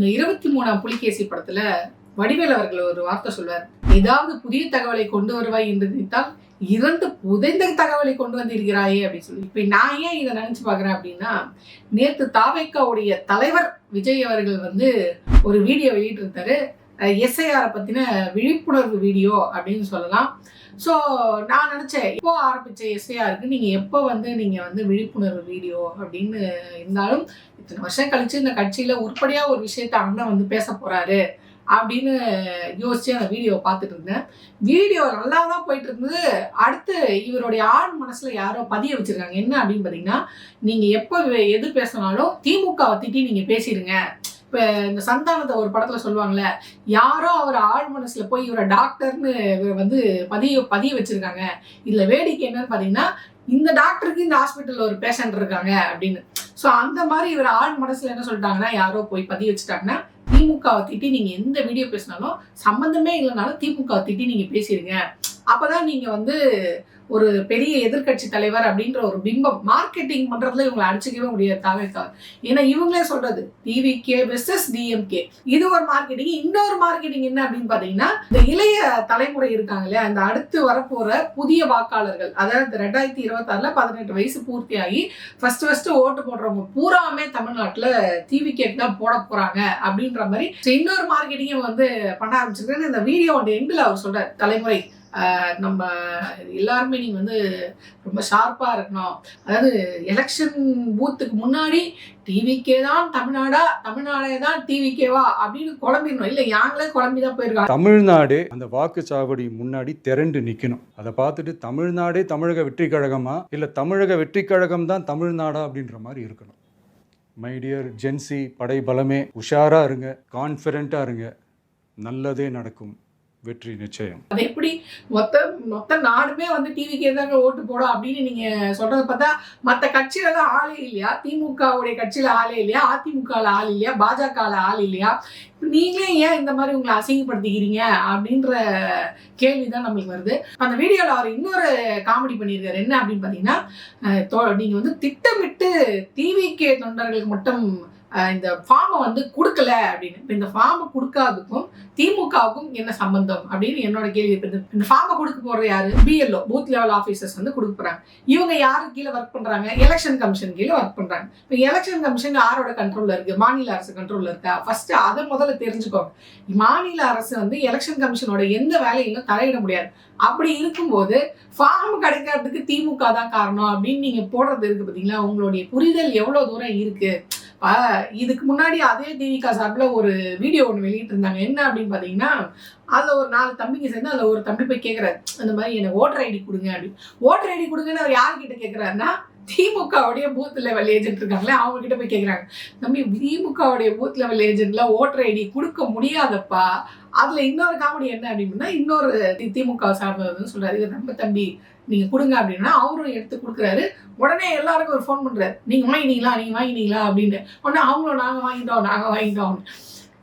இந்த இருபத்தி மூணாம் புலிகேசி படத்துல வடிவேல் அவர்கள் ஒரு வார்த்தை சொல்வார் ஏதாவது புதிய தகவலை கொண்டு வருவாய் என்று நினைத்தால் இறந்து புதைந்த தகவலை கொண்டு வந்திருக்கிறாயே அப்படின்னு சொல்லி. இப்ப நான் ஏன் இதை நினைச்சு பாக்குறேன் அப்படின்னா நேற்று தாவைக்காவுடைய தலைவர் விஜய் அவர்கள் வந்து ஒரு வீடியோ வெளியிட்டிருந்தாரு. எஸ்ஐஆரை பற்றின விழிப்புணர்வு வீடியோ அப்படின்னு சொல்லலாம். ஸோ நான் நினச்சேன் எப்போ ஆரம்பித்த எஸ்ஐஆருக்கு நீங்கள் எப்போ வந்து நீங்கள் வந்து விழிப்புணர்வு வீடியோ அப்படின்னு இருந்தாலும் இத்தனை வருஷம் கழித்து இந்த கட்சியில் உருப்படியாக ஒரு விஷயத்த அண்ணன் வந்து பேச போகிறாரு அப்படின்னு யோசிச்சு அந்த வீடியோவை பார்த்துட்டு இருந்தேன். வீடியோ நல்லா தான் போயிட்டு இருந்தது. அடுத்து இவருடைய ஆண் மனசில் யாரோ பதிய வச்சுருக்காங்க. என்ன அப்படின்னு பார்த்தீங்கன்னா நீங்கள் எப்போ எது பேசினாலும் திமுகவை திட்டி நீங்கள் பேசிடுங்க. இப்போ இந்த சந்தானத்தை ஒரு படத்தில் சொல்லுவாங்கல்ல யாரோ அவர் ஆள் மனசில் போய் இவரை டாக்டர்னு இவரை வந்து பதிய பதிய வச்சுருக்காங்க. இதில் வேடிக்கை என்னன்னு பார்த்தீங்கன்னா இந்த டாக்டருக்கு இந்த ஹாஸ்பிட்டலில் ஒரு பேஷண்ட் இருக்காங்க அப்படின்னு. ஸோ அந்த மாதிரி இவர் ஆழ் மனசில் என்ன சொல்லிட்டாங்கன்னா யாரோ போய் பதிய வச்சுட்டாங்கன்னா திமுகவை திட்டி நீங்கள் எந்த வீடியோ பேசினாலும் சம்மந்தமே இல்லைனாலும் திமுகவை திட்டி நீங்கள் பேசிடுங்க அப்போ தான் நீங்கள் வந்து ஒரு பெரிய எதிர்க்கட்சி தலைவர் அப்படின்ற ஒரு பிம்பம் மார்க்கெட்டிங் பண்றதுல இவங்களை அடிச்சுக்கவே முடியாது தாவேக்கா ஏன்னா இவங்களே சொல்றது டிவிகே வெர்சஸ் டிஎம்கே இது ஒரு மார்க்கெட்டிங் இன்னொரு மார்க்கெட்டிங் என்ன அப்படின்னு பாத்தீங்கன்னா இந்த இளைய தலைமுறை இருக்காங்க இல்லையா அந்த அடுத்து வரப்போற புதிய வாக்காளர்கள் அதாவது ரெண்டாயிரத்தி இருபத்தாறுல பதினெட்டு வயசு பூர்த்தி ஆகி ஃபர்ஸ்ட் ஃபர்ஸ்ட் ஓட்டு போடுறவங்க பூராமே தமிழ்நாட்டுல டிவிகே தான் போட போறாங்க அப்படின்ற மாதிரி. இன்னொரு மார்க்கெட்டிங்கை வந்து பண்ண ஆரம்பிச்சிருக்கேன் இந்த வீடியோ எண்டில் அவர் சொல்றார் தலைமுறை. நம்ம எல்லாருமே நீங்கள் வந்து ரொம்ப ஷார்ப்பாக இருக்கணும். அதாவது எலெக்ஷன் பூத்துக்கு முன்னாடி டிவிக்கே தான் தமிழ்நாடா தமிழ்நாடே தான் டிவிக்கேவா அப்படின்னு குழம்பிடணும். இல்லை யாங்களே குழம்பி தான் போயிருக்காங்க. தமிழ்நாடு அந்த வாக்குச்சாவடி முன்னாடி திரண்டு நிக்கணும். அதை பார்த்துட்டு தமிழ்நாடே தமிழக வெற்றி கழகமா இல்லை தமிழக வெற்றி கழகம் தான் தமிழ்நாடா அப்படின்ற மாதிரி இருக்கணும். மை டியர் ஜென்சி படை பலமே உஷாரா இருங்க கான்ஃபிடண்ட்டாக இருங்க. நல்லதே நடக்கும். வெற்றி நிச்சயம். அது எப்படி மொத்த மொத்த நாடுமே வந்து டிவிக்கே தாங்க ஓட்டு போடும் அப்படின்னு நீங்க சொல்றதை பார்த்தா மத்த கட்சியில தான் ஆளே இல்லையா? திமுகவுடைய கட்சியில ஆளே இல்லையா? அதிமுகல ஆள் இல்லையா? பாஜகல ஆள் இல்லையா? நீங்களே ஏன் இந்த மாதிரி உங்களை அசிங்கப்படுத்திக்கிறீங்க அப்படின்ற கேள்விதான் நம்மளுக்கு வருது. அந்த வீடியோல அவர் இன்னொரு காமெடி பண்ணியிருக்காரு. என்ன அப்படின்னு பாத்தீங்கன்னா நீங்க வந்து திட்டமிட்டு டிவிகே தொண்டர்களுக்கு மட்டும் இந்த ஃபார்மை வந்து கொடுக்கல அப்படின்னு. இப்போ இந்த ஃபார்மை கொடுக்காததுக்கும் திமுகவுக்கும் என்ன சம்பந்தம் அப்படின்னு என்னோட கேள்வி இருக்குது இந்த ஃபார்மை கொடுக்க போகிறது யாரு? பிஎல்ஓ பூத் லெவல் ஆஃபீஸர்ஸ் வந்து கொடுக்க போகிறாங்க இவங்க யாரு கீழே ஒர்க் பண்ணுறாங்க எலெக்ஷன் கமிஷன் கீழே ஒர்க் பண்ணுறாங்க இப்போ எலெக்ஷன் கமிஷன் யாரோட கண்ட்ரோலில் இருக்குது மாநில அரசு கண்ட்ரோலில் இருக்கா? ஃபர்ஸ்ட் அதை முதல்ல தெரிஞ்சுக்கோங்க மாநில அரசு வந்து எலெக்ஷன் கமிஷனோட எந்த வேலையிலும் தலையிட முடியாது. அப்படி இருக்கும்போது ஃபார்ம் கிடைக்கிறதுக்கு திமுக தான் காரணம் அப்படின்னு நீங்கள் போடுறது இருக்குது பார்த்தீங்களா உங்களுடைய புரிதல் எவ்வளோ தூரம் இருக்கு? இதுக்கு முன்னாடி அதே தீபிகா சார்பில் ஒரு வீடியோ ஒன்று வெளியிட்டு இருந்தாங்க என்ன அப்படின்னு பார்த்தீங்கன்னா அதில் ஒரு நாலு தம்பிங்க சேர்ந்து அதில் ஒரு தம்பி போய் கேட்குறாரு அந்த மாதிரி எனக்கு ஓட்டர் ஐடி கொடுங்க அப்படின்னு ஓட்டர் ஐடி கொடுங்கன்னு அவர் யார்கிட்ட கேட்குறாருன்னா திமுகவுடைய பூத் லெவல் ஏஜென்ட் இருக்காங்களே அவங்க கிட்ட போய் கேட்குறாங்க தம்பி திமுகவுடைய பூத் லெவல் ஏஜென்ட்ல ஓட்டர் ஐடி கொடுக்க முடியாதப்பா. அதுல இன்னொரு காமெடி என்ன அப்படின்னா இன்னொரு திமுக சார்ந்ததுன்னு சொல்றாரு இது நம்ம தம்பி நீங்க கொடுங்க அப்படின்னா அவரும் எடுத்து கொடுக்குறாரு. உடனே எல்லாருக்கும் ஒரு ஃபோன் பண்றாரு. நீங்க வாங்கினீங்களா? நீங்க வாங்கினீங்களா? அப்படின்னு. உடனே அவங்களும் நாங்க வாங்கிட்டோம் நாங்க வாங்கிட்டோம்.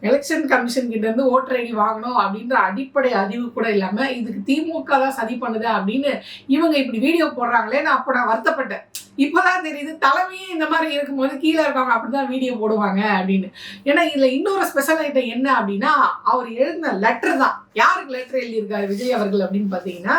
எலெக்ஷன் கமிஷன் கிட்ட இருந்து ஓட்டர் ஐடி வாங்கணும் அப்படின்ற அடிப்படை அறிவு கூட இல்லாம இதுக்கு திமுக தான் சதி பண்ணுது அப்படின்னு இவங்க இப்படி வீடியோ போடுறாங்களே நான் அப்ப நான் வருத்தப்பட்டேன். இப்பதான் தெரியுது தலைமையே இந்த மாதிரி இருக்கும்போது கீழே இருக்கவங்க அப்படிதான் வீடியோ போடுவாங்க அப்படின்னு. ஏன்னா இதுல இன்னொரு ஸ்பெஷல் ஐட்டம் என்ன அப்படின்னா அவர் எழுதின லெட்டர் தான். யாருக்கு லெட்டர் எழுதியிருக்காரு விஜய் அவர்கள் அப்படின்னு பாத்தீங்கன்னா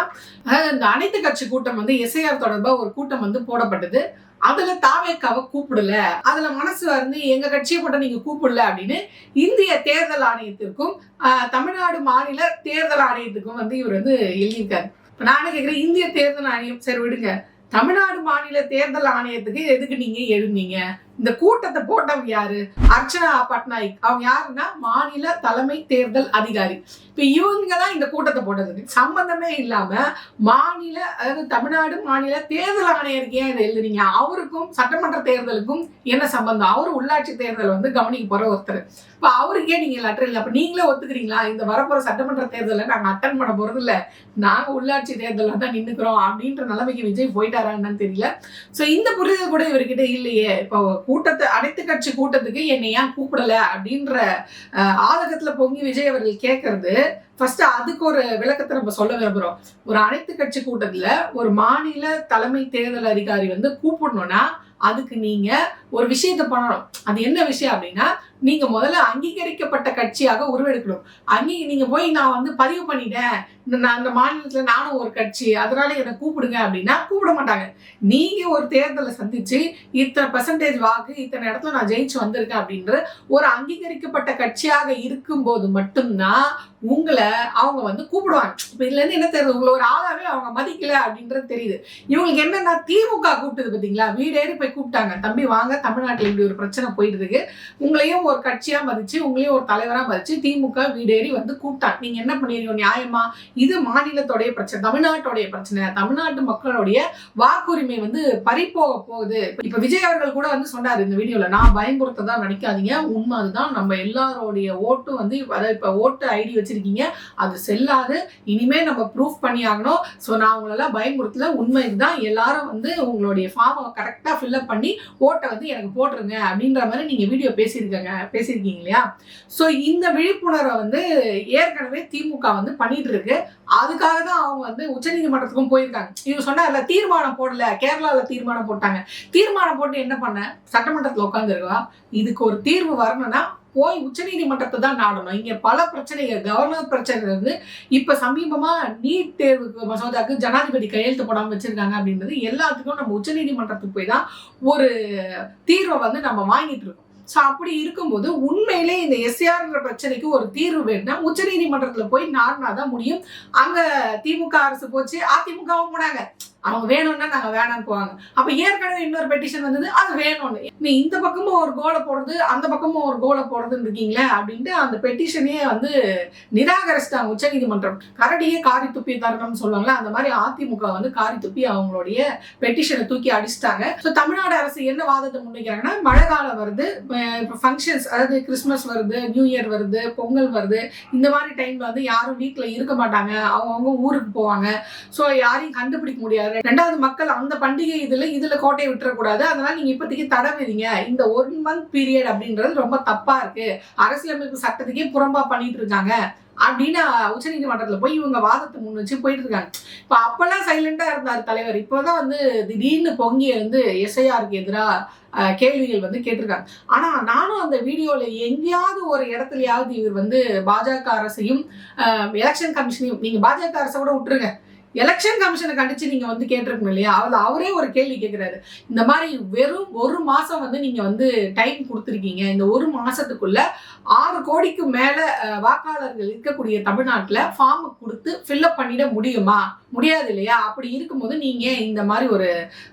இந்த அனைத்து கட்சி கூட்டம் வந்து எஸ்ஐஆர் தொடர்பா ஒரு கூட்டம் வந்து போடப்பட்டது. அதுல தாவேக்காவை கூப்பிடல. அதுல மனசு வந்து எங்க கட்சியை மட்டும் நீங்க கூப்பிடல அப்படின்னு இந்திய தேர்தல் ஆணையத்திற்கும் ஆஹ், தமிழ்நாடு மாநில தேர்தல் ஆணையத்துக்கும் வந்து இவர் வந்து எழுதியிருக்காரு. இப்ப நானே கேக்குறேன் இந்திய தேர்தல் ஆணையம் சரி விடுங்க. தமிழ்நாடு மாநில தேர்தல் ஆணையத்துக்கு எதுக்கு நீங்க எழுந்தீங்க? இந்த கூட்டத்தை போட்டவங்க யாரு? அர்ச்சனா பட்நாயக். அவங்க யாருன்னா மாநில தலைமை தேர்தல் அதிகாரி. இப்ப இவங்க தான் இந்த கூட்டத்தை போட்டது. சம்பந்தமே இல்லாம மாநில அதாவது தமிழ்நாடு மாநில தேர்தல் ஆணையருக்கு ஏன் இதை எழுதுறீங்க அவருக்கும் சட்டமன்ற தேர்தலுக்கும் என்ன சம்பந்தம்? அவரு உள்ளாட்சி தேர்தல் வந்து கவனிக்க போற ஒருத்தர். இப்ப அவருக்கே நீங்க லெட்டர் இல்லை. அப்ப நீங்களே ஒத்துக்கிறீங்களா? இந்த வரப்போற சட்டமன்ற தேர்தலை நாங்க அட்டன் பண்ண போறது இல்ல. நாங்க உள்ளாட்சி தேர்தலில் தான் நின்னுக்கிறோம் அப்படின்ற நிலைமைக்கு விஜய் போயிட்டாரா என்னன்னு தெரியல. சோ இந்த புரிதல் கூட இவர்கிட்ட இல்லையே. இப்போ கூட்டத்தை அனைத்து கட்சி கூட்டத்துக்கு என்னை ஏன் கூப்பிடல அப்படின்ற ஆதகத்துல பொங்கி விஜய் அவர்கள் கேட்கறது ஃபர்ஸ்ட் அதுக்கு ஒரு விளக்கத்தை நம்ம சொல்ல விரும்புகிறோம் ஒரு அனைத்து கட்சி கூட்டத்துல ஒரு மாநில தலைமை தேர்தல் அதிகாரி வந்து கூப்பிடணும்னா அதுக்கு நீங்க ஒரு விஷயத்த பண்ணணும். அது என்ன விஷயம் அப்படின்னா நீங்க முதல்ல அங்கீகரிக்கப்பட்ட கட்சியாக உருவெடுக்கணும். அங்கீ நீங்க போய் நான் வந்து பதிவு பண்ணிட்டேன். இந்த நான் இந்த மாநிலத்துல நானும் ஒரு கட்சி அதனால என்னை கூப்பிடுங்க அப்படின்னா கூப்பிட மாட்டாங்க. நீங்க ஒரு தேர்தலை சந்திச்சு இத்தனை பர்சன்டேஜ் வாக்கு இத்தனை இடத்துல நான் ஜெயிச்சு வந்திருக்கேன் அப்படின்ற ஒரு அங்கீகரிக்கப்பட்ட கட்சியாக இருக்கும்போது மட்டும்தான் உங்களை அவங்க வந்து கூப்பிடுவாங்க. இப்போ இதுல இருந்து என்ன தெரியுது? உங்களை ஒரு ஆளாவே அவங்க மதிக்கல அப்படின்றது தெரியுது. இவங்களுக்கு என்னன்னா திமுக கூப்பிட்டது பாத்தீங்களா? வீடேறி போய் கூப்பிட்டாங்க. தம்பி வாங்க தமிழ்நாட்டுல இப்படி ஒரு பிரச்சனை போயிட்டு இருக்கு. உங்களையும் ஒரு கட்சியா மதிச்சு உங்களையும் ஒரு தலைவரா மதிச்சு திமுக வீடேறி வந்து கூப்பிட்டாங்க நீங்க என்ன பண்ணிருக்கீங்க? நியாயமா? இது மாநிலத்தோடைய பிரச்சனை தமிழ்நாட்டுடைய பிரச்சனை. தமிழ்நாட்டு மக்களுடைய வாக்குரிமை வந்து பறிப்போக போகுது. இப்ப விஜய் அவர்கள் கூட வந்து சொன்னாரு இந்த வீடியோல நான் பயமுறுத்ததா நினைக்காதீங்க உண்மை அதுதான். நம்ம எல்லாரோடைய ஓட்டு வந்து அதாவது இப்ப ஓட்டு ஐடி வச்சிருக்கீங்க. அது செல்லாது. இனிமே நம்ம ப்ரூஃப் பண்ணி ஆகணும். ஸோ நான் உங்களெல்லாம் பயமுறுத்தல. உண்மை இதுதான். எல்லாரும் வந்து உங்களுடைய ஃபார்மை கரெக்டாக ஃபில்அப் பண்ணி ஓட்டை வந்து எனக்கு போட்டுருங்க. அப்படின்ற மாதிரி நீங்கள் வீடியோ பேசியிருக்கங்க. பேசியிருக்கீங்க இல்லையா? ஸோ இந்த விழிப்புணர்வை வந்து ஏற்கனவே திமுக வந்து பண்ணிட்டு இருக்கு அதுக்காக தான் அவங்க வந்து உச்சநீதிமன்றத்துக்கும் போயிருக்காங்க. இவங்க சொன்னார்ல தீர்மானம் போடல. கேரளாவில் தீர்மானம் போட்டாங்க. தீர்மானம் போட்டு என்ன பண்ண? சட்டமன்றத்தில் உட்காந்துருக்கா இதுக்கு ஒரு தீர்வு வரணும்னா போய் உச்சநீதிமன்றத்தை தான் நாடணும். இங்க பல பிரச்சனைகள் கவர்னர் பிரச்சனை இருந்து இப்ப சமீபமா நீட் தேர்வுக்கு மசோதாக்கு ஜனாதிபதி கையெழுத்து போடாம வச்சிருக்காங்க அப்படின்றது எல்லாத்துக்கும் நம்ம உச்சநீதிமன்றத்துக்கு போய் தான் ஒரு தீர்வை வந்து நம்ம வாங்கிட்டு இருக்கோம். ஸோ அப்படி இருக்கும்போது உண்மையிலே இந்த எஸ்ஆர்ன்ற பிரச்சனைக்கு ஒரு தீர்வு வேணும்னா உச்சநீதிமன்றத்தில் போய் நார்னா தான் முடியும். அங்கே திமுக அரசு போச்சு அதிமுகவும் போனாங்க. அவங்க வேணும்னா நாங்கள் வேணாம்னு போவாங்க. அப்போ ஏற்கனவே இன்னொரு பெட்டிஷன் வந்தது அது வேணும்னு. நீ இந்த பக்கமும் ஒரு கோலை போடுறது அந்த பக்கமும் ஒரு கோலை போடுறதுன்னு இருக்கீங்களே அப்படின்ட்டு அந்த பெட்டிஷனே வந்து நிராகரிச்சிட்டாங்க உச்சநீதிமன்றம். கரடியே காரி துப்பி தரணும்னு சொல்லுவாங்களே அந்த மாதிரி அதிமுக வந்து காரி துப்பி அவங்களுடைய பெட்டிஷனை தூக்கி அடிச்சிட்டாங்க. ஸோ தமிழ்நாடு அரசு என்ன வாதத்தை முன்வைக்கிறாங்கன்னா மழை காலம் வருது இப்போ ஃபங்க்ஷன்ஸ் அதாவது கிறிஸ்மஸ் வருது நியூ இயர் வருது பொங்கல் வருது இந்த மாதிரி டைம்ல வந்து யாரும் வீட்டில் இருக்க மாட்டாங்க அவங்கவுங்க ஊருக்கு போவாங்க. ஸோ யாரையும் கண்டுபிடிக்க முடியாது. ரெண்டாவது மக்கள் அந்த பண்டிகை இதில் இதில் கோட்டையை விட்டுறக்கூடாது. அதனால நீங்கள் இப்போதைக்கு தடை விதிங்க இந்த ஒன் மந்த் பீரியட் அப்படின்றது ரொம்ப தப்பா இருக்கு. அரசியலமைப்பு சட்டத்துக்கே புறம்பா பண்ணிட்டு இருக்காங்க. அப்படின்னு உச்சநீதிமன்றத்துல போய் இவங்க வாதத்தை முன் வச்சு போயிட்டு இருக்காங்க. இப்ப அப்பெல்லாம் சைலண்டா இருந்தார் தலைவர். இப்போதான் வந்து திடீர்னு பொங்கி வந்து எஸ்ஐஆருக்கு எதிராக கேள்விகள் வந்து கேட்டிருக்காங்க. ஆனா நானும் அந்த வீடியோல எங்கேயாவது ஒரு இடத்துலயாவது இவர் வந்து பாஜக அரசையும் எலெக்ஷன் கமிஷனையும் நீங்க பாஜக அரசை கூட விட்டுருங்க. எலெக்ஷன் கமிஷனை கண்டிச்சு நீங்க வந்து கேட்டிருக்கணும் இல்லையா? அவள் அவரே ஒரு கேள்வி கேட்கிறாரு இந்த மாதிரி வெறும் ஒரு மாசம் வந்து நீங்க வந்து டைம் கொடுத்துருக்கீங்க. இந்த ஒரு மாசத்துக்குள்ள ஆறு கோடிக்கு மேல வாக்காளர்கள் இருக்கக்கூடிய தமிழ்நாட்டுல ஃபார்ம் கொடுத்து ஃபில்அப் பண்ணிட முடியுமா? முடியாது இல்லையா அப்படி இருக்கும்போது நீங்க இந்த மாதிரி ஒரு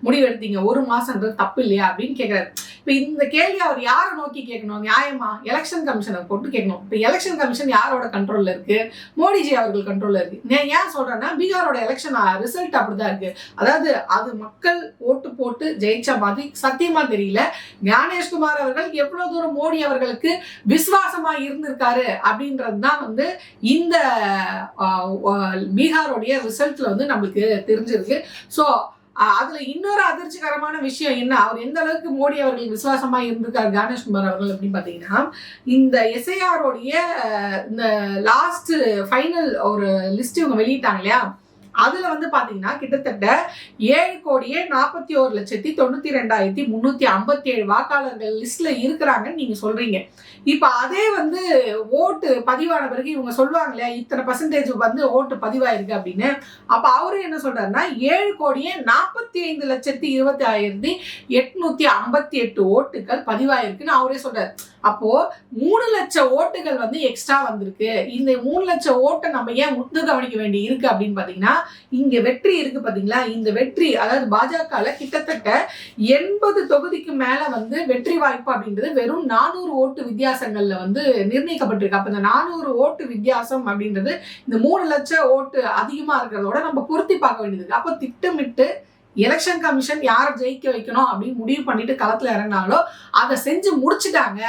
முடிவு எடுத்தீங்க? ஒரு மாசம்ன்றது தப்பு இல்லையா? அப்படின்னு கேட்கிறாரு இப்ப இந்த கேள்வி அவர் யாரை நோக்கி கேட்கணும்? நியாயமா? எலெக்ஷன் கமிஷனை போட்டு கேட்கணும். இப்ப எலெக்ஷன் கமிஷன் யாரோட கண்ட்ரோல்ல இருக்கு? மோடிஜி அவர்கள் கண்ட்ரோல்ல இருக்கு. நான் ஏன் சொல்றேன்னா பீகாரோட எலெக்ஷன் ரிசல்ட் அப்படிதான் இருக்கு. அதாவது அது மக்கள் ஓட்டு போட்டு ஜெயிச்ச மாதிரி சத்தியமா தெரியல. ஞானேஷ்குமார் அவர்கள் எவ்வளவு தூரம் மோடி அவர்களுக்கு விசுவாசமா இருந்திருக்காரு அப்படின்றது தான் வந்து இந்த பீகாரோடைய ரிசல்ட்ல வந்து நம்மளுக்கு தெரிஞ்சிருக்கு. ஸோ அதுல இன்னொரு அதிர்ச்சிகரமான விஷயம் என்ன? அவர் எந்த அளவுக்கு மோடி அவர்கள் விசுவாசமா இருந்திருக்கார்? கணேஷ்குமார் அவர்கள் அப்படின்னு பாத்தீங்கன்னா இந்த எஸ்ஐஆரோடைய இந்த லாஸ்ட் ஃபைனல் ஒரு லிஸ்ட் இவங்க வெளியிட்டாங்க இல்லையா? அதுல வந்து பாத்தீங்கன்னா கிட்டத்தட்ட ஏழு கோடியே நாற்பத்தி ஒரு லட்சத்தி தொண்ணூத்தி ரெண்டாயிரத்தி முன்னூத்தி ஐம்பத்தி ஏழு வாக்காளர்கள் லிஸ்ட்ல இருக்கிறாங்கன்னு நீங்க சொல்றீங்க. இப்ப அதே வந்து ஓட்டு பதிவான பிறகு இவங்க சொல்லுவாங்க இல்லையா இத்தனை பர்சன்டேஜ் வந்து ஓட்டு பதிவாயிருக்கு அப்படின்னு. அப்ப அவரு என்ன சொல்றாருன்னா ஏழு கோடியே நாற்பத்தி ஐந்து லட்சத்தி இருபத்தி ஆயிரத்தி எட்நூத்தி ஐம்பத்தி எட்டு ஓட்டுகள் பதிவாயிருக்குன்னு அவரே சொல்றாரு. அப்போ மூணு லட்சம் ஓட்டுகள் வந்து எக்ஸ்ட்ரா வந்திருக்கு. இந்த மூணு லட்சம் ஓட்டை நம்ம ஏன் முத்து கவனிக்க வேண்டி இருக்கு அப்படின்னு பாத்தீங்கன்னா இங்க வெற்றி இருக்கு பாத்தீங்களா? இந்த வெற்றி அதாவது பாஜகல கிட்டத்தட்ட எண்பது தொகுதிக்கு மேல வந்து வெற்றி வாய்ப்பு அப்படின்றது வெறும் நானூறு ஓட்டு வித்தியாசங்கள்ல வந்து நிர்ணயிக்கப்பட்டிருக்கு. அப்ப இந்த நானூறு ஓட்டு வித்தியாசம் அப்படின்றது இந்த மூணு லட்சம் ஓட்டு அதிகமா இருக்கிறதோட நம்ம பொருத்தி பார்க்க வேண்டியது அப்போ அப்ப திட்டமிட்டு எலெக்ஷன் கமிஷன் யாரை ஜெயிக்க வைக்கணும் அப்படின்னு முடிவு பண்ணிட்டு களத்தில் இறங்கினாங்களோ அதை செஞ்சு முடிச்சுட்டாங்க.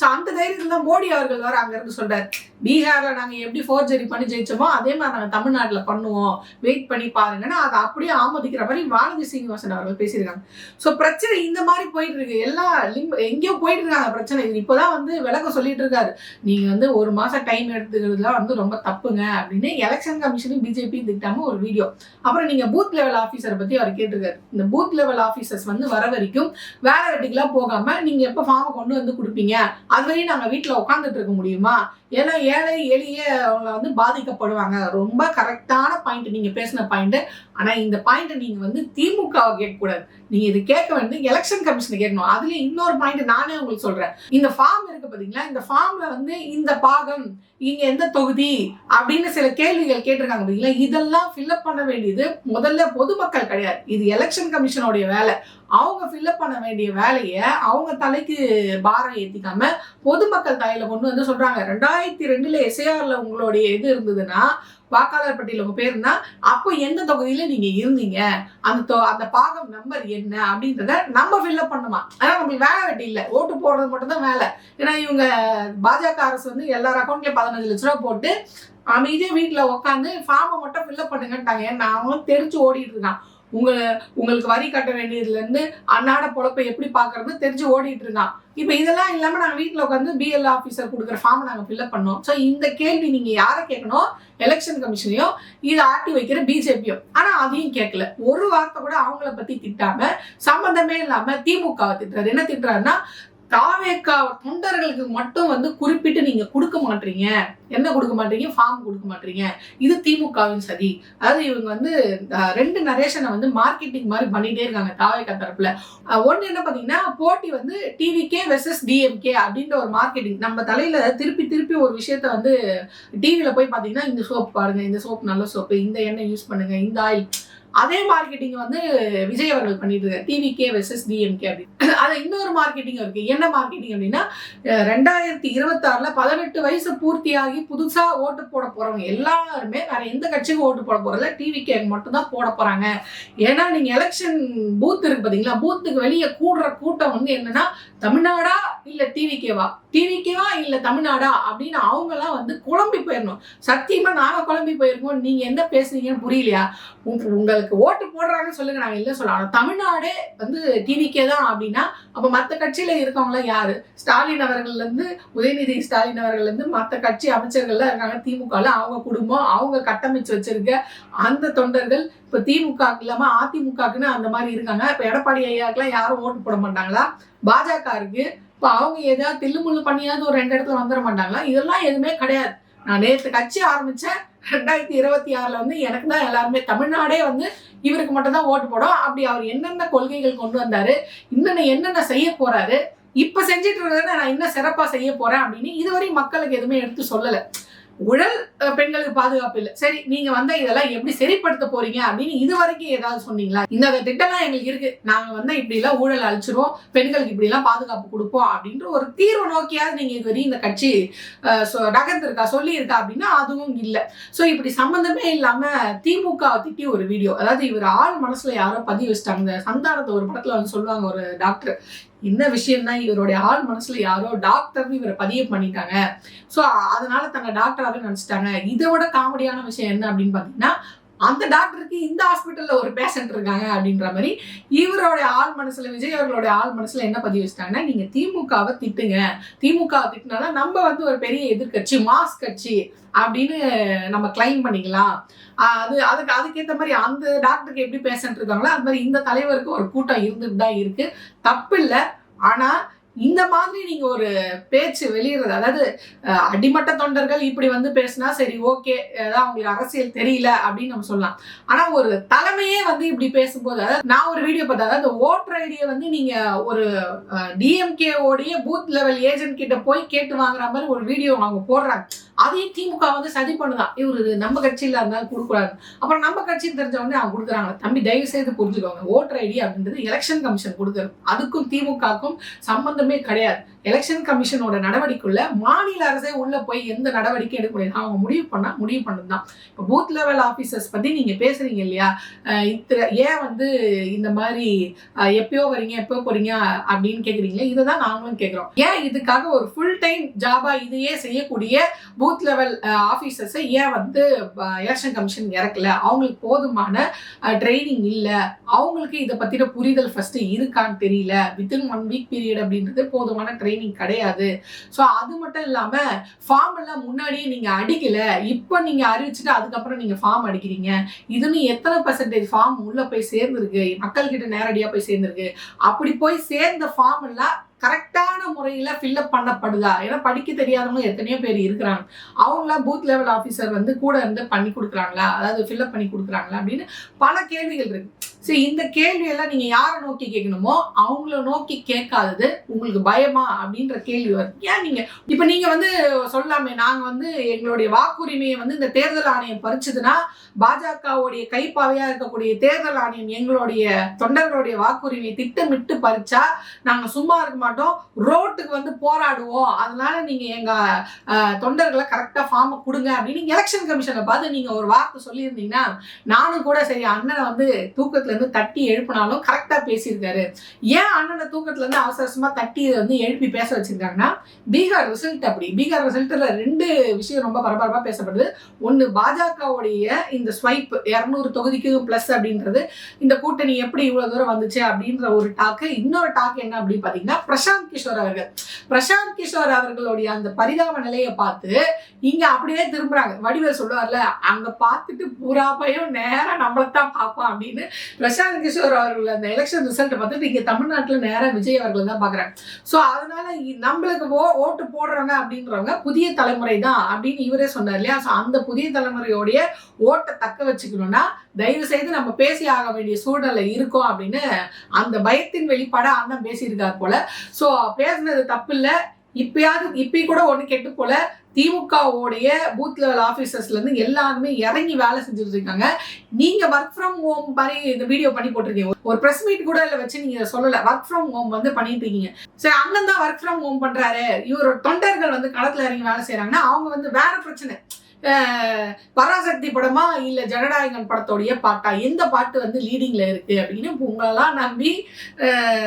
ஸோ அந்த தைரியத்தில் தான் மோடி அவர்கள் வர அங்கேருந்து இருந்து பீகாரில் நாங்கள் நாங்க எப்படி ஃபோர்ஜரி பண்ணி ஜெயிச்சோமோ அதே மாதிரி நாங்கள் தமிழ்நாட்டில் பண்ணுவோம். வெயிட் பண்ணி பாருங்கன்னா அதை அப்படியே ஆமோதிக்கிற மாதிரி வானதி சீனிவாசன் அவர்கள் பேசியிருக்காங்க. ஸோ பிரச்சனை இந்த மாதிரி போயிட்டு இருக்கு எல்லா லிங்க் எங்கேயோ போயிட்டு இருக்காங்க பிரச்சனை. இது இப்போதான் வந்து விளக்க சொல்லிட்டு இருக்காரு. நீங்கள் வந்து ஒரு மாதம் டைம் எடுத்துக்கிறதுலாம் வந்து ரொம்ப தப்புங்க அப்படின்னு எலெக்ஷன் கமிஷனும் பிஜேபி திட்டாம ஒரு வீடியோ அப்புறம் நீங்கள் பூத் லெவல் ஆஃபீஸரை பற்றி அவர் கேட்டிருக்காரு. இந்த பூத் லெவல் ஆஃபீஸர்ஸ் வந்து வர வரைக்கும் வேற வெட்டிக்கெல்லாம் போகாமல் நீங்கள் எப்போ ஃபார்மை கொண்டு வந்து கொடுப்பீங்க? அது வரையும் நாங்க வீட்டுல உட்காந்துட்டு இருக்க முடியுமா? ஏன்னா ஏழை எளிய அவங்க வந்து பாதிக்கப்படுவாங்க. ரொம்ப கரெக்டான பாயிண்ட் நீங்க பேசின பாயிண்ட் ஆனா இந்த பாயிண்ட்டை நீங்க வந்து திமுகவை கேட்கக்கூடாது. நீங்கள் இது கேட்க வேண்டியது எலெக்ஷன் கமிஷனை கேட்கணும். அதுலேயும் இன்னொரு பாயிண்ட் நானே உங்களுக்கு சொல்றேன். இந்த ஃபார்ம் இருக்கு பாத்தீங்களா? இந்த ஃபார்ம்ல வந்து இந்த பாகம் இங்க எந்த தொகுதி அப்படின்னு சில கேள்விகள் கேட்டிருக்காங்க பாத்தீங்களா? இதெல்லாம் ஃபில்அப் பண்ண வேண்டியது முதல்ல பொதுமக்கள் கிடையாது. இது எலெக்ஷன் கமிஷனுடைய வேலை. அவங்க ஃபில்அப் பண்ண வேண்டிய வேலையை அவங்க தலைக்கு பாரம் ஏற்றிக்காம பொதுமக்கள் தலையில கொண்டு வந்து சொல்றாங்க. ரெண்டாயிரத்தி ரெண்டுல எஸ்ஏஆர்ல உங்களுடைய இது இருந்ததுன்னா வாக்காளர் பட்டியல உங்க பேருனா அப்போ எந்த தொகுதியில நீங்க இருந்தீங்க? அந்த தொ- அந்த பாகம் நம்பர் என்ன அப்படின்றத நம்ம ஃபில்அப் பண்ணுமா? ஆனா நம்மளுக்கு வேலை வெட்டி இல்லை. ஓட்டு போடுறது மட்டும் தான் வேலை. ஏன்னா இவங்க பாஜக அரசு வந்து எல்லார் அக்கௌண்ட்லயும் பதினஞ்சு லட்ச ரூபா போட்டு அமைதியாக வீட்டில் உட்காந்து ஃபார்மை மட்டும் ஃபில்அப் பண்ணுங்கன்ட்டாங்க. ஏன்னா அவங்களும் தெரிஞ்சு ஓடிட்டு இருக்கான். உங்களை உங்களுக்கு வரி கட்ட வேண்டியதுல இருந்து அன்னாட பொழப்பை எப்படி பாக்குறது தெரிஞ்சு ஓடிட்டு இருக்கான். இப்ப இதெல்லாம் இல்லாம நாங்கள் வீட்டில் உட்காந்து பிஎல் ஆஃபீஸர் கொடுக்குற ஃபார்மை நாங்க ஃபில்அப் பண்ணோம். சோ இந்த கேள்வி நீங்க யாரை கேட்கணும்? எலெக்ஷன் கமிஷனையும் இதை ஆட்டி வைக்கிற பிஜேபியும் ஆனா அதையும் கேட்கல. ஒரு வார்த்தை கூட அவங்கள பத்தி திட்டாம சம்பந்தமே இல்லாம திமுகவை திட்டுறாரு. என்ன திட்டுறாருன்னா தாவேக்கா தொண்டர்களுக்கு மட்டும் வந்து குறிப்பிட்டு நீங்க கொடுக்க மாட்டீங்க. என்ன கொடுக்க மாட்டீங்க? ஃபார்ம் கொடுக்க மாட்டீங்க. இது திமுகவின் சதி. அதாவது இவங்க வந்து ரெண்டு நரேஷனை வந்து மார்க்கெட்டிங் மாதிரி பண்ணிட்டே இருக்காங்க தாவேக்கா தரப்புல. அஹ், ஒண்ணு என்ன பாத்தீங்கன்னா போட்டி வந்து டிவிகே வெர்சஸ் டிஎம்கே அப்படின்ற ஒரு மார்க்கெட்டிங் நம்ம தலையில திருப்பி திருப்பி ஒரு விஷயத்த வந்து டிவியில போய் பாத்தீங்கன்னா இந்த சோப் பாருங்க இந்த சோப் நல்ல சோப்பு இந்த எண்ணெய் யூஸ் பண்ணுங்க இந்த ஆயில் அதே மார்க்கெட்டிங் வந்து விஜய் அவர்கள் பண்ணிட்டு இருக்காரு டிவிகே வெர்சஸ் டிஎம்கே அப்படின்னு. அது இன்னொரு மார்க்கெட்டிங் இருக்கு. என்ன மார்க்கெட்டிங் அப்படின்னா ரெண்டாயிரத்தி இருபத்தாறுல பதினெட்டு வயசு பூர்த்தியாகி புதுசா ஓட்டு போட போறவங்க எல்லாருமே வேற எந்த கட்சிக்கும் ஓட்டு போட போறதில்ல. டிவிகே மட்டும் தான் போட போறாங்க. ஏன்னா நீங்க எலெக்ஷன் பூத் இருக்கு பாத்தீங்களா? பூத்துக்கு வெளியே கூடுற கூட்டம் வந்து என்னன்னா தமிழ்நாடா இல்ல டிவிகேவா டிவிகேவா இல்ல தமிழ்நாடா? அப்படின்னு அவங்க எல்லாம் வந்து குழம்பி போயிடணும் சத்தியமா நாங்க குழம்பி போயிருக்கோம். நீங்க என்ன பேசுறீங்கன்னு புரியலையா? உங்க- உங்களுக்கு ஓட்டு போடுறாங்கன்னு சொல்லுங்க நாங்க இல்ல சொல்லலாம் ஆனா தமிழ்நாடே வந்து டிவிக்கே தான் அப்படின்னா அப்ப மத்த கட்சியில இருக்கவங்க யாரு? ஸ்டாலின் அவர்கள்லேருந்து உதயநிதி ஸ்டாலின் அவர்கள்லேருந்து இருந்து மத்த கட்சி அமைச்சர்கள்லாம் இருக்காங்க. திமுகவில் அவங்க குடும்பம் அவங்க கட்டமைச்சு வச்சிருக்க அந்த தொண்டர்கள் இப்ப திமுக இல்லாம அதிமுகக்குன்னு அந்த மாதிரி இருக்காங்க. இப்ப எடப்பாடி ஐயாக்கெல்லாம் யாரும் ஓட்டு போட மாட்டாங்களா? பாஜக இருக்கு. இப்ப அவங்க ஏதாவது தில்லுமுள்ளு பண்ணியாவது ஒரு ரெண்டு இடத்துல வந்துட மாட்டாங்களா? இதெல்லாம் எதுவுமே கிடையாது. நான் நேற்று கட்சி ஆரம்பிச்சேன். ரெண்டாயிரத்தி இருபத்தி ஆறுல வந்து எனக்கு தான் எல்லாருமே தமிழ்நாடே வந்து இவருக்கு மட்டும் தான் ஓட்டு போடும். அப்படி அவர் என்னென்ன கொள்கைகள் கொண்டு வந்தாரு இன்னென்ன என்னென்ன செய்ய போறாரு இப்ப செஞ்சுட்டு இருக்கிறத நான் இன்னும் சிறப்பா செய்ய போறேன் அப்படின்னு இதுவரை மக்களுக்கு எதுவுமே எடுத்து சொல்லலை. உடல் அஹ், பெண்களுக்கு பாதுகாப்பு இல்லை. சரி நீங்க வந்து இதெல்லாம் எப்படி சரிப்படுத்த போறீங்க அப்படின்னு இது வரைக்கும் ஏதாவது சொன்னீங்களா? இந்த திட்டம்லாம் எங்களுக்கு இருக்கு. நாங்க வந்து இப்படி எல்லாம் ஊழல் அழிச்சிருவோம். பெண்களுக்கு இப்படி எல்லாம் பாதுகாப்பு கொடுப்போம் அப்படின்ற ஒரு தீர்வு நோக்கியாவது நீங்க இது வரையும் இந்த கட்சி அஹ், சொ- நகர்ந்திருக்கா சொல்லி இருக்கா அப்படின்னா அதுவும் இல்லை. ஸோ இப்படி சம்பந்தமே இல்லாம திமுக திட்டி ஒரு வீடியோ அதாவது இவர் ஆள் மனசுல யாரோ பதிவு வச்சிட்டாங்க. சந்தானத்தை ஒரு படத்துல வந்து சொல்லுவாங்க ஒரு டாக்டர் என்ன விஷயம்னா இவருடைய ஆள் மனசுல யாரோ டாக்டர்னு இவரை பதிவு பண்ணிட்டாங்க. ஸோ அதனால தங்க டாக்டராகவே நினைச்சிட்டாங்க. இதை விட காமெடியான விஷயம் என்ன அப்படின்னு பாத்தீங்கன்னா அந்த டாக்டருக்கு இந்த ஹாஸ்பிட்டலில் ஒரு பேஷண்ட் இருக்காங்க அப்படின்ற மாதிரி இவரோட ஆள் மனசில் விஜய் அவர்களுடைய ஆள் மனசில் என்ன பதிவு வச்சிட்டாங்கன்னா நீங்கள் திமுகவை திட்டுங்க. திமுகவை திட்டினாலும் நம்ம வந்து ஒரு பெரிய எதிர்க்கட்சி மாஸ் கட்சி அப்படின்னு நம்ம கிளைம் பண்ணிக்கலாம். அது அதுக்கு அதுக்கேற்ற மாதிரி அந்த டாக்டருக்கு எப்படி பேஷண்ட் இருக்காங்களோ அது மாதிரி இந்த தலைவருக்கு ஒரு கூட்டம் இருந்துட்டு தான் இருக்குது தப்பு இல்லை ஆனால் இந்த மாதிரி நீங்க ஒரு பேச்சு வெளியிடுறது அதாவது அடிமட்ட தொண்டர்கள் இப்படி வந்து பேசினா சரி ஓகே ஏதாவது அவங்களுக்கு அரசியல் தெரியல அப்படின்னு நம்ம சொல்லலாம். ஆனா ஒரு தலைமையே வந்து இப்படி பேசும்போது அதாவது நான் ஒரு வீடியோ பார்த்தேன் அதாவது ஓட்டர் ஐடியை வந்து நீங்க ஒரு டிஎம்கே பூத் லெவல் ஏஜென்ட் கிட்ட போய் கேட்டு வாங்குற மாதிரி ஒரு வீடியோ அவங்க போடுறாங்க. அதையும் திமுக வந்து சதி பண்ணுதான் இவரு நம்ம கட்சியில இருந்தாலும் கொடுக்கூடாது அப்புறம் நம்ம கட்சின்னு தெரிஞ்சவொடனே அவங்க கொடுக்குறாங்க தம்பி தயவு செய்து புரிஞ்சுக்கோங்க. ஓட்டர் ஐடி அப்படின்றது எலெக்ஷன் கமிஷன் கொடுக்குறது அதுக்கும் திமுகவுக்கும் சம்பந்தமே கிடையாது. எலெக்ஷன் கமிஷனோட நடவடிக்கைக்குள்ள மாநில அரசே உள்ள போய் எந்த நடவடிக்கை எடுக்க முடியாது அவங்க முடிவு பண்ணா முடிவு பண்ணது தான் இப்போ பூத் லெவல் ஆஃபீஸர்ஸ் பத்தி நீங்க பேசுறீங்க இல்லையா? அஹ் இத்தனை ஏன் வந்து இந்த மாதிரி எப்பயோ வரீங்க எப்போ போறீங்க அப்படின்னு கேக்குறீங்களே இதை தான் நாங்களும் கேட்குறோம் ஏன் இதுக்காக ஒரு ஃபுல் டைம் ஜாபா இதையே செய்யக்கூடிய பூத் லெவல் ஆஃபீஸர்ஸை ஏன் வந்து எலெக்ஷன் கமிஷன் இறக்கல? அவங்களுக்கு போதுமான ட்ரைனிங் இல்லை. அவங்களுக்கு இதை பத்தின புரிதல் ஃபர்ஸ்ட் இருக்கான்னு தெரியல. வித்தின் ஒன் வீக் பீரியட் அப்படின்றது போதுமான ட்ரைனிங் கிடையாது. ஸோ அது மட்டும் இல்லாம ஃபார்ம் எல்லாம் முன்னாடியே நீங்க அடிக்கல. இப்போ நீங்க அறிவிச்சுட்டு அதுக்கப்புறம் நீங்க ஃபார்ம் அடிக்கிறீங்க. இதுன்னு எத்தனை பர்சன்டேஜ் ஃபார்ம் உள்ள போய் சேர்ந்துருக்கு? மக்கள் கிட்ட நேரடியா போய் சேர்ந்துருக்கு. அப்படி போய் சேர்ந்த ஃபார்ம் எல்லாம் கரெக்டான முறையில் ஃபில்அப் பண்ணப்படுதா? ஏன்னா படிக்க தெரியாதவங்க எத்தனையோ பேர் இருக்கிறாங்க. அவங்களாம் பூத் லெவல் ஆஃபீஸர் வந்து கூட இருந்து பண்ணி கொடுக்குறாங்களா? அதாவது ஃபில்அப் பண்ணி கொடுக்குறாங்களா? அப்படின்னு பல கேள்விகள் இருக்கு. சரி இந்த கேள்வியெல்லாம் நீங்க யாரை நோக்கி கேட்கணுமோ அவங்கள நோக்கி கேட்காதது உங்களுக்கு பயமா அப்படின்ற கேள்வி வருது. ஏன் நீங்க இப்ப நீங்க வந்து சொல்லாமே நாங்க வந்து எங்களுடைய வாக்குரிமையை வந்து இந்த தேர்தல் ஆணையம் பறிச்சதுன்னா பாஜகவுடைய கைப்பாவையா இருக்கக்கூடிய தேர்தல் ஆணையம் எங்களுடைய தொண்டர்களுடைய வாக்குரிமையை திட்டமிட்டு பறிச்சா நாங்க சும்மா இருக்க மாட்டோம் ரோட்டுக்கு வந்து போராடுவோம். அதனால நீங்க எங்க தொண்டர்களை கரெக்டா ஃபார்மை கொடுங்க அப்படின்னு எலெக்ஷன் கமிஷனை பார்த்து நீங்க ஒரு வார்த்தை சொல்லியிருந்தீங்கன்னா நானும் கூட சரி அண்ணனை வந்து தூக்கத்துல இருந்து தட்டி எழுப்பினாலும் கரெக்டா பேசியிருக்காரு. ஏன் அண்ணனை தூக்கத்துல இருந்து அவசர அவசரமா தட்டி வந்து எழுப்பி பேச வச்சிருக்காங்கன்னா பீகார் ரிசல்ட் அப்படி. பீகார் ரிசல்ட்டில் ரெண்டு விஷயம் ரொம்ப பரபரப்பா பேசப்படுது. ஒன்னு பாஜகவுடைய இந்த ஸ்வைப் இரநூறு தொகுதிக்கு ப்ளஸ் அப்படின்றது இந்த கூட்டணி எப்படி இவ்வளவு தூரம் வந்துச்சு அப்படின்ற ஒரு டாக்கு இன்னொரு டாக் என்ன அப்படின்னு பாத்தீங்கன்னா பிரசாந்த் கிஷோர் அவர்கள். பிரசாந்த் கிஷோர் அவர்களுடைய அந்த பரிதாப நிலையை பார்த்து இங்க அப்படியே திரும்புறாங்க. வடிவேல் சொல்லுவார்ல அங்க பார்த்துட்டு பூரா பயம் நேராக நம்மளை நம்மளைத்தான் பார்ப்பான் அப்படின்னு பிரசாந்த் கிஷோர் அவர்கள் அந்த எலெக்ஷன் ரிசல்ட் பார்த்துட்டு இங்கே தமிழ்நாட்டில் நேராக விஜய் அவர்கள் தான் பார்க்குறேன் ஸோ அதனால நம்மளுக்கு ஓ- ஓட்டு போடுறவங்க அப்படின்றவங்க புதிய தலைமுறை தான் அப்படின்னு இவரே சொன்னார் இல்லையா? ஸோ அந்த புதிய தலைமுறையோடைய ஓட்டை தக்க வச்சுக்கணும்னா தயவு செய்து நம்ம பேசி ஆக வேண்டிய சூழ்நிலை இருக்கும் அப்படின்னு அந்த பயத்தின் வெளிப்பாடாக அண்ணன் பேசியிருக்கார் போல. ஸோ பேசுனது தப்பு இல்லை இப்பயாவது இப்பயும் கூட ஒண்ணு கெட்டு போல திமுகவுடைய பூத் லெவல் ஆஃபீஸர்ஸ்லேருந்து எல்லாருமே இறங்கி வேலை செஞ்சுட்டு இருக்காங்க. நீங்க ஒர்க் ஃப்ரம் ஹோம் மாதிரி இந்த வீடியோ பண்ணி போட்டிருக்கீங்க. ஒரு ப்ரெஸ் மீட் கூட இல்லை வச்சு நீங்க சொல்லலை ஒர்க் ஃப்ரம் ஹோம் வந்து பண்ணிட்டு இருக்கீங்க. சரி அண்ணன் தான் ஒர்க் ஃப்ரம் ஹோம் பண்ணுறாரு இவரோட தொண்டர்கள் வந்து களத்துல இறங்கி வேலை செய்யறாங்கன்னா அவங்க வந்து வேற பிரச்சனை. பராசக்தி படமா இல்லை ஜனநாயகன் படத்தோடைய பாட்டா? எந்த பாட்டு வந்து லீடிங்ல இருக்கு அப்படின்னு உங்களெல்லாம் நம்பி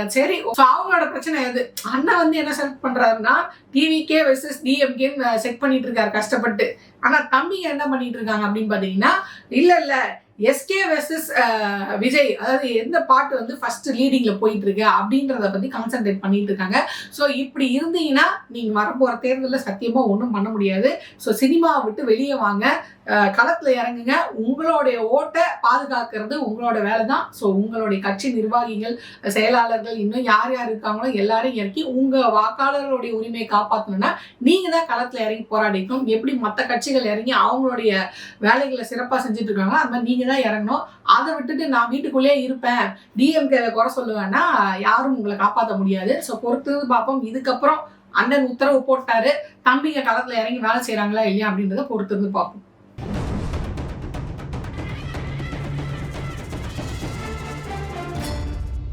சரி அவங்களோட பிரச்சனை எது அண்ணன் வந்து என்ன செலக்ட் பண்றாருன்னா டிவிகே வெர்சஸ் டிஎம்கேன்னு செக் பண்ணிட்டு இருக்காரு கஷ்டப்பட்டு. ஆனா தம்பி என்ன பண்ணிட்டு இருக்காங்க அப்படின்னு பாத்தீங்கன்னா இல்ல இல்ல. SK versus uh, Vijay. அதாவது எந்த பாட்டு வந்து ஃபர்ஸ்ட் லீடிங்ல போயிட்டு இருக்கு அப்படின்றத பத்தி கான்சென்ட்ரேட் பண்ணிட்டு இருக்காங்க. ஸோ இப்படி இருந்தீங்கன்னா நீங்க வரப்போற தேர்தலில் சத்தியமா ஒன்றும் பண்ண முடியாது. ஸோ சினிமாவை விட்டு வெளியே வாங்க. களத்தில் களத்துல இறங்குங்க. உங்களுடைய ஓட்டை பாதுகாக்கிறது உங்களோட வேலை தான் ஸோ உங்களுடைய கட்சி நிர்வாகிகள் செயலாளர்கள் இன்னும் யார் யார் இருக்காங்களோ எல்லாரையும் இறக்கி உங்க வாக்காளர்களுடைய உரிமையை காப்பாற்றணும்னா நீங்க தான் களத்துல இறங்கி போராடிக்கணும். எப்படி மற்ற கட்சிகள் இறங்கி அவங்களுடைய வேலைகளை சிறப்பாக செஞ்சுட்டு இருக்காங்களோ அது மாதிரி நீங்க தான் இறங்கணும். அதை விட்டுட்டு நான் வீட்டுக்குள்ளேயே இருப்பேன். டிஎம்கே குறை சொல்லுவேன்னா யாரும் உங்களை காப்பாற்ற முடியாது. ஸோ பொறுத்து பார்ப்போம். இதுக்கப்புறம் அண்ணன் உத்தரவு போட்டாரு. தம்பிங்க களத்துல இறங்கி வேலை செய்யறாங்களா இல்லையா அப்படின்றத பொறுத்து இருந்து பார்ப்போம்.